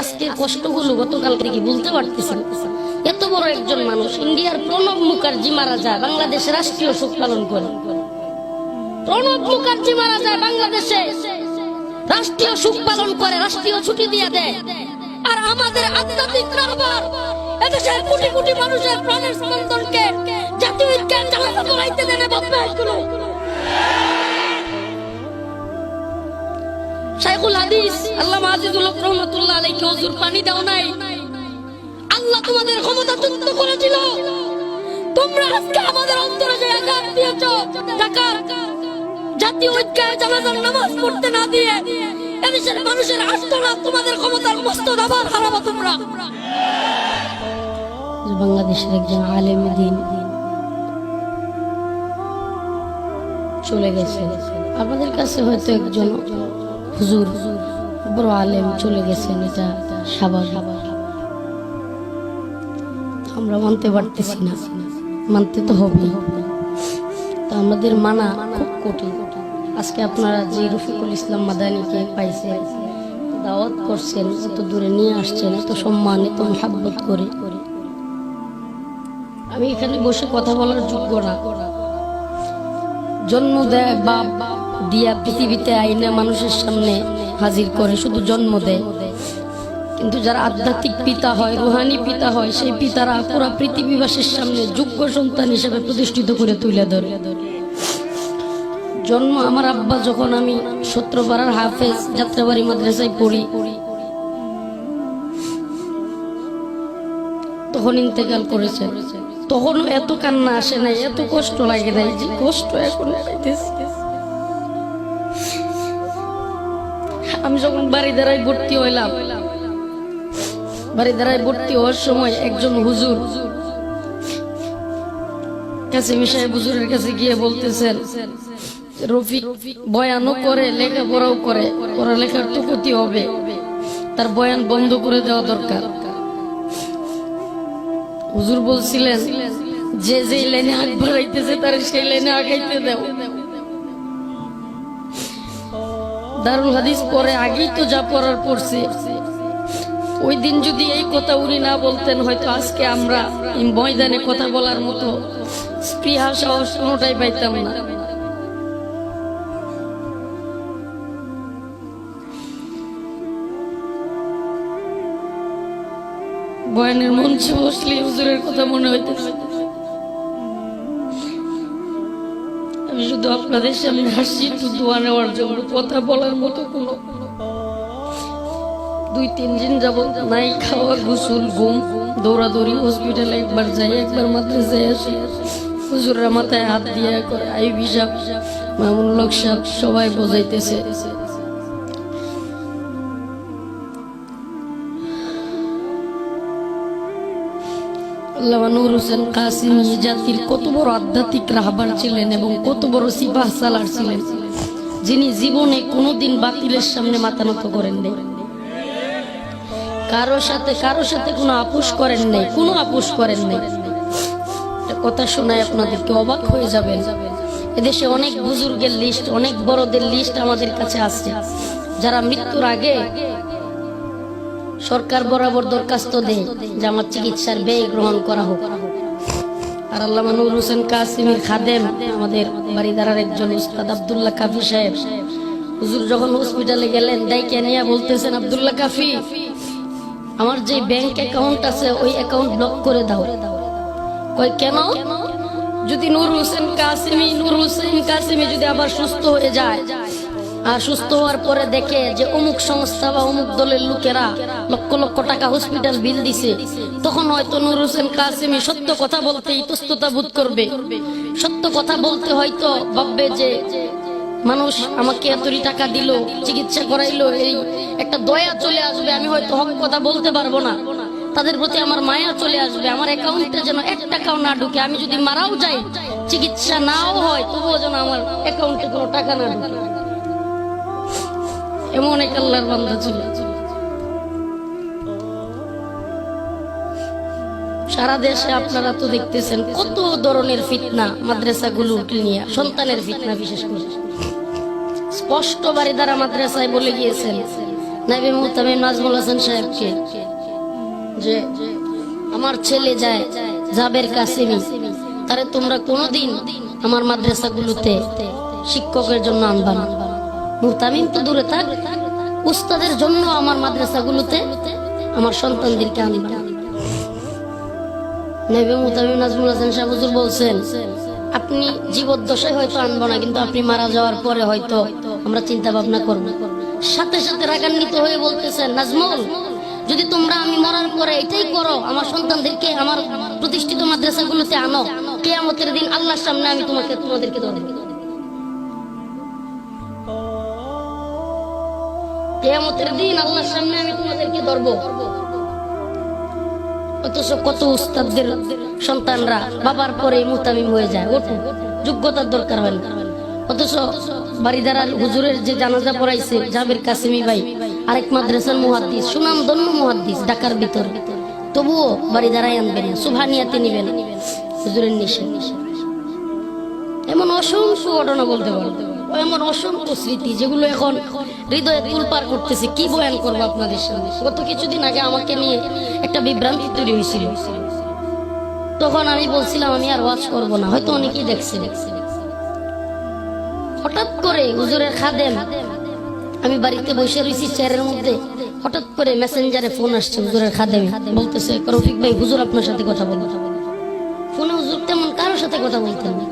আজকে কষ্টগুলো গতকাল থেকে বলতে পারতেছি না। এত বড় একজন মানুষ ইন্ডিয়ার প্রণব মুখার্জি মারা যায় বাংলাদেশে রাষ্ট্রীয় শোক পালন করে। প্রণব মুখার্জি মারা যায় বাংলাদেশে। রাষ্ট্রীয় সুখ পালন করে, রাষ্ট্রীয় ছুটি দিয়ে দেয়। আর আমাদের আধ্যাত্মিক রাহবার এদেশের কোটি কোটি মানুষের প্রাণের স্পন্দনকে জাতীয় ঐক্যের জানাতে বলাইতে দেন বদমাইশগুলো হাদিস আল্লাহ আজিজুল রহমাতুল্লাহ হুজুর পানি দাও নাই। আল্লাহ তোমাদের ক্ষমতা তুচ্ছ করেছিল। তোমরা আজকে আমাদের অন্তরে যে আঘাত ঐক্যের জানাজার নামাজ পড়তে না দিয়ে, এদেশের মানুষের তোমাদের ক্ষমতার তোমরা। বাংলাদেশের একজন আলেম দিন চলে গেছে। আপনাদের কাছে হয়তো একজন হুজুর বড় আলেম চলে গেছেন, এটা স্বাভাবিক। আমরা মানতে পারতেছি না, মানতে তো হবে তো আমাদের মানা খুব কঠিন। আজকে আপনারা যে রফিকুল ইসলাম মাদানিকে পাইছেন, দাওয়াত করছেন, এত দূরে নিয়ে আসছেন, এত সম্মান, এত মহাব্বত করে। আমি এখানে বসে কথা বলার যোগ্য না। জন্ম দেয় বাপ দিয়া পৃথিবীতে আইনে মানুষের সামনে হাজির করে, শুধু জন্ম দেয়। কিন্তু যারা আধ্যাত্মিক পিতা হয়, রুহানি পিতা হয়, সেই পিতারা পুরা পৃথিবীবাসীর সামনে যোগ্য সন্তান হিসেবে প্রতিষ্ঠিত করে তুলে ধরে। জন্ম আমার আব্বা যখন আমি সত্রপাড়ার হাফেজ, যাত্রাবাড়ি মাদ্রাসায় পড়ি। তখন ইন্তেকাল করেছেন তখনও এত কান্না আসে নাই, এত কষ্ট লাগে নাই, যে কষ্ট এখন আমি যখন বাড়ি ভর্তি হইলাম, বাড়ি ভর্তি হওয়ার সময় একজন হুজুর বয়ানও করে, লেখাপড়াও করে, পড়ালেখার তো ক্ষতি হবে, তার বয়ান বন্ধ করে দেওয়া দরকার। হুজুর যে যে লাইনে আগ বাড়াইতেছে, তার সেই লাইনে আগাইতে দাও। দারুল হাদিস পরে আগেই তো যা পড়ার পড়ছে। ওই দিন যদি এই কথা উনি না বলতেন, হয়তো আজকে আমরা ময়দানে কথা বলার মতো স্পৃহা সাহস কোনোটাই পাইতাম না। বয়ানের মঞ্চে বসলে হুজুরের কথা মনে হইতেছে। শুধু আপনাদের সামনে হাসি একটু দোয়া নেওয়ার জন্য। কথা বলার মতো কোনো দুই, তিন দিন যাব নাই খাওয়া, গোসল, ঘুম, দৌড়াদৌড়ি হসপিটালে একবার যাই, একবার মাদ্রাসায় আসি। হুজুররা মাথায় হাত দিয়ে করে আই বিশাপ মামুন লোক সবাই বোঝাইতেছে। নূর হোসেন কাসিমি জাতির কত বড় আধ্যাত্মিক রাহবার ছিলেন এবং কত বড় সিপাহ সালার ছিলেন, যিনি জীবনে কোনোদিন বাতিলের সামনে মাথা নত করেন নাই। কারও সাথে কারও সাথে কোনো আপোষ করেন নাই, কোনো আপোষ করেন নাই। কথা শোনায় আপনাদেরকে, অবাক হয়ে যাবেন। এদেশে অনেক বুজুর্গের লিস্ট অনেক বড়দের লিস্ট আমাদের কাছে আছে। যারা মৃত্যুর আগে সরকার বরাবর দরখাস্ত দেয় যে আমার চিকিৎসার ব্যয় গ্রহণ করা হোক। আর আল্লাহ নুর হোসেন কাসিমের খাদেম, আমাদের বাড়িদারার একজন উস্তাদ আবদুল্লাহ কাফি সাহেব। হুজুর যখন হসপিটালে গেলেন দায়িকে নিয়ে বলতেছেন, আবদুল্লাহ কাফি, আমার যে ব্যাংক অ্যাকাউন্ট আছে, ওই অ্যাকাউন্ট ব্লক করে দাও। কই কেন? যদি নূর হোসেন কাসিমি নূর হোসেন কাসিমি যদি আবার সুস্থ হয়ে যায় আর সুস্থ হওয়ার পরে দেখে যে অমুক সংস্থা বা অমুক দলের লোকেরা লক্ষ লক্ষ টাকা হসপিটাল বিল দিছে। তখন হয়তো নূর হোসেন কাসিমি সত্য কথা বলতে ইতস্ততা বোধ করবে। সত্য কথা বলতে হয়তো ভাববে যে মানুষ আমাকে এতই টাকা দিল, চিকিৎসা করাইলো, এই একটা দয়া চলে আসবে, আমি হয়তো হক কথা বলতে পারব না। তাদের প্রতি আমার মায়া চলে আসবে, আমার অ্যাকাউন্টে যেন এক টাকাও না ঢুকে, আমি যদি মারাও যাই, চিকিৎসা নাও হয়, তবুও যেন আমার অ্যাকাউন্টে কোনো টাকা না ঢুকে। এমন এক আল্লাহর বান্দা ছিল। সারা দেশে আপনারা তো দেখতেছেন কত ধরনের ফিতনা মাদ্রাসাগুলো উঠে নিয়ে, সন্তানের ফিতনা বিশেষ করে। স্পষ্ট বাড়ি দ্বারা মাদ্রাসায় বলে গিয়েছেন নাইবে মুহতামিম নাজমুল হাসান সাহেবকে যে, আমার ছেলে যায় জাবের কাসিমি, তারে তোমরা কোনোদিন আমার মাদ্রাসাগুলোতে শিক্ষকের জন্য আনবা না। মুহতামিম তো দূরে থাক। উস্তাদের জন্য আমার মাদ্রাসাগুলোতে আমার সন্তানদেরকে আনবা নেবে মুতামিম নাজমুল হাসান বলছেন, আপনি জীবদ্দশায় হয়তো আনব না, কিন্তু আপনি মারা যাওয়ার পরে হয়তো আমরা চিন্তা ভাবনা করব। সাথে সাথে রাগান্বিত হয়ে বলতেছেন, নাজমুল, যদি তোমরা আমি মরার পরে এটাই করো, আমার সন্তানদেরকে আমার প্রতিষ্ঠিত মাদ্রাসাগুলোতে আনো, কেয়ামতের দিন আল্লাহর সামনে আমি তোমাকে, তোমাদেরকে ধরবো। কেয়ামতের দিন আল্লাহর সামনে আমি তোমাদেরকে ধরবো। অথচ কত উস্তাদদের সন্তানরা বাবার পরে মুতামিম হয়ে যায়। ওঠে, যোগ্যতার দরকার হয় না। অথচ বাড়িদারার হুজুরের যে জানাজা পড়াইছে, জাবের কাসিমি ভাই, আরেক মাদ্রাসার মুহাদ্দিস সুনাম দন্য মুহাদ্দিস, ঢাকার ভিতর। তবুও বাড়িদারাই আনবেন না সুভানিয়াতে নিবেন হুজুরের নিশে এমন অসংখ্য ঘটনা বলতে পারব এমন অসংখ্য স্মৃতি যেগুলো এখন হৃদয়ে তুলপার করতেছে। কি বয়ান করব আপনাদের সামনে? গত কিছুদিন আগে আমাকে নিয়ে একটা বিভ্রান্তি তৈরি হয়েছিল। তখন আমি বলছিলাম, আমি আর ওয়াচ করব না। হয়তো অনেকেই দেখছে হঠাৎ করে হুজুরের খাদেম, আমি বাড়িতে বসে রয়েছি চেয়ারের মধ্যে। হঠাৎ করে মেসেঞ্জারে ফোন আসছে হুজুরের খাদেমে। বলতেছে, রফিক ভাই, হুজুর আপনার সাথে কথা বলব ফোনে হুজুর তেমন কারোর সাথে কথা বলতেন না।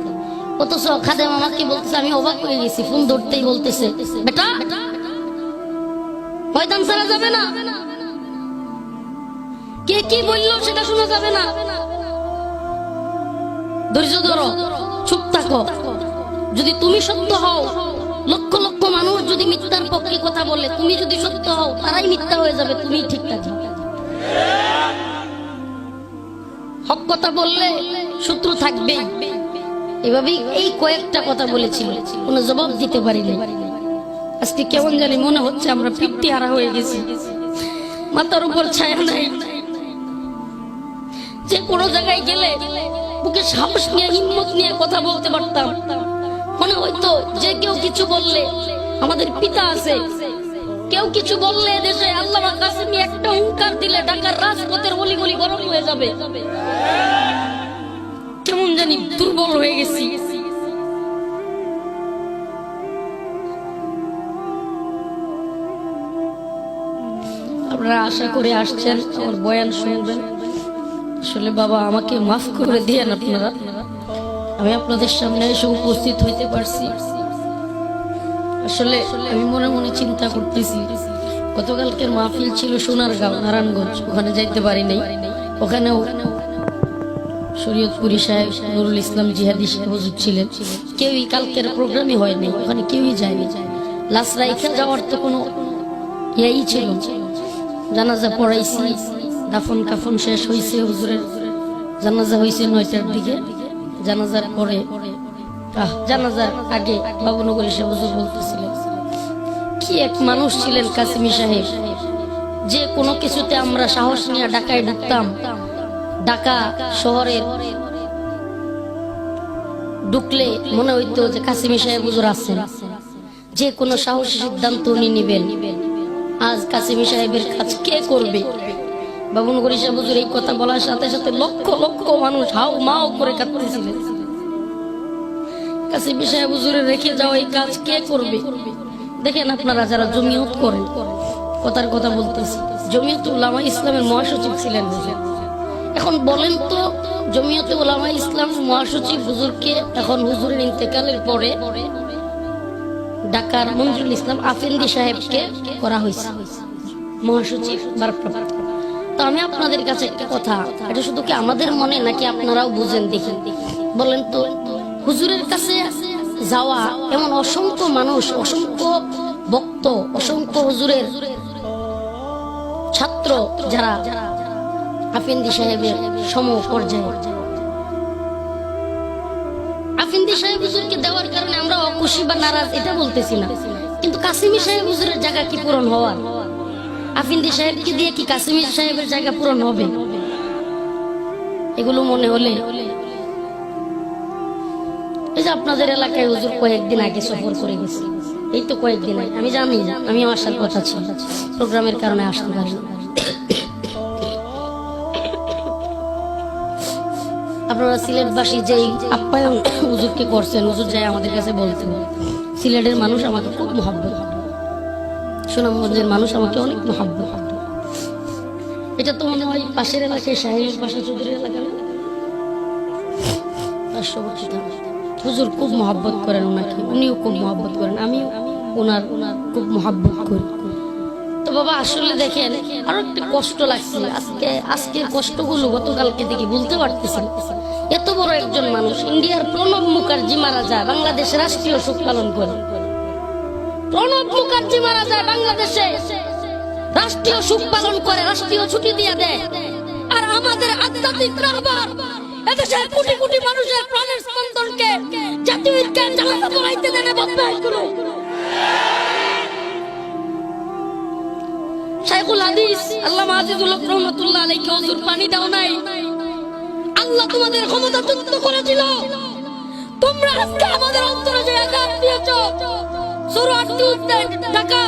অথচ খাদেম আমাকে বলতেছে, আমি অবাক হয়ে গেছি, ফোন ধরতেই বলতেছে, বেটা, ময়দান ছাড়া যাবে না? কে কি বলল সেটা শোনা যাবে না। ধৈর্য ধরো, চুপ থাকো। যদি তুমি সত্য হও, লক্ষ লক্ষ মানুষ যদি মিথ্যার পক্ষে কথা বলে, তুমি যদি সত্য হও, তারাই মিথ্যা হয়ে যাবে, তুমি ঠিক থাকবে হক কথা বললে শত্রু থাকবে এভাবেই এই কয়েকটা কথা বলেছিল। কোনো জবাব দিতে পারিনি। আজকে কেমন জানি মনে হচ্ছে আমরা ফিরতি হারা হয়ে গেছি। মাথার উপর ছায়া নাই। যে কোনো জায়গায় গেলে বুকে সাহস নিয়ে, হিম্মত নিয়ে কথা বলতে পারতাম। মনে হয়তো যে কেউ কিছু বললে আমাদের পিতা আছে। কেউ কিছু বললে দেশে আল্লাহ কাসিমি একটা হুঙ্কার দিলে ঢাকার রাজপথের অলিগলি গরম হয়ে যাবে। কেমন জানি দুর্বল হয়ে গেছি। আপনারা আশা করে আসছেন, আমার বয়ান শুনবেন। আসলে বাবা, আমাকে মাফ করে দিয়েন আপনারা। আমি আপনাদের সামনে এসে উপস্থিত হইতে পারছি। আসলে আমি মনে মনে চিন্তা করতেছি, গতকালকের মাহফিল ছিল সোনারগাঁও, নারায়ণগঞ্জ। ওখানে যাইতে পারি নাই। ওখানেও শরীয়তপুরি সাহেব নুরুল ইসলাম জিহাদি হুজুর ছিলেন। কেউই কালকের প্রোগ্রামই হয়নি, ওখানে কেউই যায়নি। লাশ রাইখা যাওয়ার তো কোনো ইয়েই ছিল। জানাজা পড়াইছি, দাফন কাফন শেষ হয়েছে হুজুরের। জানাজা হয়েছে নয়টার দিকে। জানাজার পরে জানাজার আগে বাবুনগরী সাহেব হুজুর বলতেছিলেন, কি এক মানুষ ছিলেন কাসিমি সাহেব? যে কোনো কিছুতে আমরা সাহস নিয়ে ঢাকায় ঢুকতাম ঢাকা শহরের ঢুকলে মনে হইতো যে কাসিমি সাহেব হুজুর আছেন। যে কোনো সাহসী সিদ্ধান্ত উনি নিবেন। আজ কাসিমি সাহেবের কাজ কে করবে? বাবুন গরি সাহেব হুজুর এই কথা বলার সাথে সাথে লক্ষ লক্ষ মানুষ হাও মাও করে কাঁদতেছিলেন কাসিমি সাহেব হুজুরে রেখে যাওয়া এই কাজ কে করবে? দেখেন আপনারা যারা জমিয়ত করেন, কথার কথা বলতেছি। জমিয়ত উলামা ইসলামের মহাসচিব ছিলেন। হুজুর এখন বলেন তো, জমিয়তে উলামা ইসলাম মহাসচিব হুজুরকে এখন হুজুরের ইন্তেকালের পরে ঢাকার মঞ্জুরুল ইসলাম আফেন্দি সাহেবকে করা হয়েছে, মহাসচিব তো আমি আপনাদের কাছে একটা কথা, এটা শুধু কি আমাদের মনে নাকি আপনারাও বুঝেন দেখেন বলেন তো, হুজুরের কাছে যাওয়া এমন অসংখ্য মানুষ, অসংখ্য ভক্ত, অসংখ্য হুজুরের ছাত্র যারা আফিন্দি সাহেবের সম পর্যায়ে। আফিন্দি সাহেব হুজুরকে দেওয়ার কারণে আমরা অখুশি বা নারাজ এটা বলতেছি না। কিন্তু কাসিমি সাহেব হুজুরের জায়গা কি পূরণ হওয়ার? আফিন্দি সাহেবকে দিয়ে কি কাসিমি সাহেবের জায়গা পূরণ হবে? এগুলো মনে হলে এই যে আপনাদের এলাকায় হুজুর কয়েকদিন আগে সফর করে গেছে। এই তো কয়েকদিন আগে। আমি জানি, আমি আসার কথা ছিল। প্রোগ্রামের কারণে আসতে পারি আপনারা সিলেটবাসী যেই আপ্যায়ন হুজুরকে করছেন, হুজুর যাই আমাদের কাছে বলতেন সিলেটের মানুষ আমাকে খুব মহাব্বত সুনামগঞ্জের মানুষ আমাকে অনেক মহাব্বত এটা তো মনে হয় পাশের এলাকায় শাহিনুর পাশা চৌধুরীর এলাকা না? পার্শ্ববর্তী। হুজুর খুব মহাব্বত করেন ওনাকে, উনিও খুব মহাব্বত করেন, আমিও ওনার ওনার খুব মহাব্বত করি বাবা, আসলে দেখেন, আরও একটু কষ্ট লাগছে। আজকে, আজকের কষ্টগুলো গতকালকে দেখি বলতে পারতেছি না। এত বড় একজন মানুষ ইন্ডিয়ার প্রণব মুখার্জি মারা যায় বাংলাদেশ রাষ্ট্রীয় শোক পালন করে। প্রণব মুখার্জি মারা যায়, বাংলাদেশে রাষ্ট্রীয় সুখ পালন করে, রাষ্ট্রীয় ছুটি দিয়ে দেয়। আর আমাদের আধ্যাত্মিক রাহবার এদেশের কোটি কোটি মানুষের প্রাণের স্পন্দনকে জাতীয় ঈদগাহ জানাজা পড়াইতে দেনে বদমাইশগুলো শাইখুল হাদিস আল্লাহ আজিজুল রহমাতুল্লাহ আলাইহি, হুজুর পানি দাও নাই। আল্লাহ তোমাদের ক্ষমতা যুক্ত করেছিল। তোমরা আজকে আমাদের অন্তরে যে আঘাত দিয়েছ, সূরা আট টাকা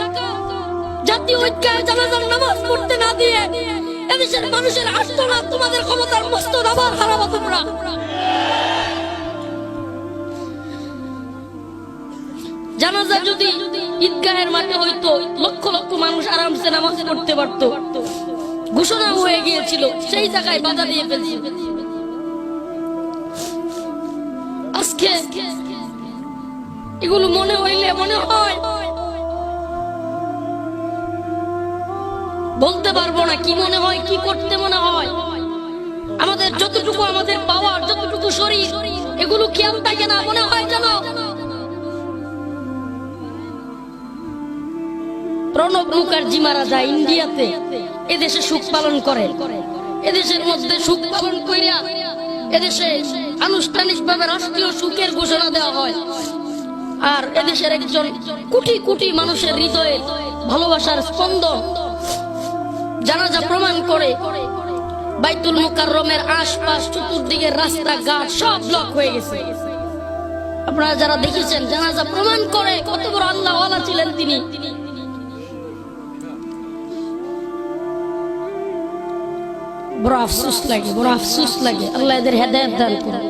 জাতীয় ঐক্যের জানাজার নামাজ পড়তে না দিয়ে এদেশের মানুষের আস্তনা তোমাদের ক্ষমতার মস্ত আবার হারাবো তোমরা। জানাজা যদি ঈদগাহের মাঠে হইতো লক্ষ লক্ষ মানুষ আরামসে নামাজ পড়তে পারত। ঘোষণা হয়ে গিয়েছিল, সেই জায়গায় বাধা দিয়ে ফেলছে। আজকে এগুলো মনে হইলে মনে হয়। বলতে পারব না কি মনে হয়, কি করতে মনে হয়। আমাদের যতটুকু আমাদের পাওয়ার, যতটুকু শরীর, এগুলো খেয়াল থাকে না, মনে হয় যেন প্রণব মুখার্জি মারা যায় ইন্ডিয়াতে। এদেশে সুখ পালন করে। এদেশের মধ্যে সুখ পালন কইরা এদেশে আনুষ্ঠানিকভাবে রাষ্ট্রীয় সুখের ঘোষণা দেওয়া হয়। আর এদেশের একজন কোটি কোটি মানুষের হৃদয়ে ভালোবাসার স্পন্দন জানাজা প্রমাণ করে। বাইতুল মুকাররমের আশপাশ চতুর্দিকের রাস্তাঘাট সব ব্লক হয়ে গেছে। আপনারা যারা দেখেছেন, জানাজা প্রমাণ করে কত বড় আল্লাহ ছিলেন তিনি। বড় আফসোস লাগে বড় আফসোস লাগে আল্লাহ এদের হেদায়ত দান করুন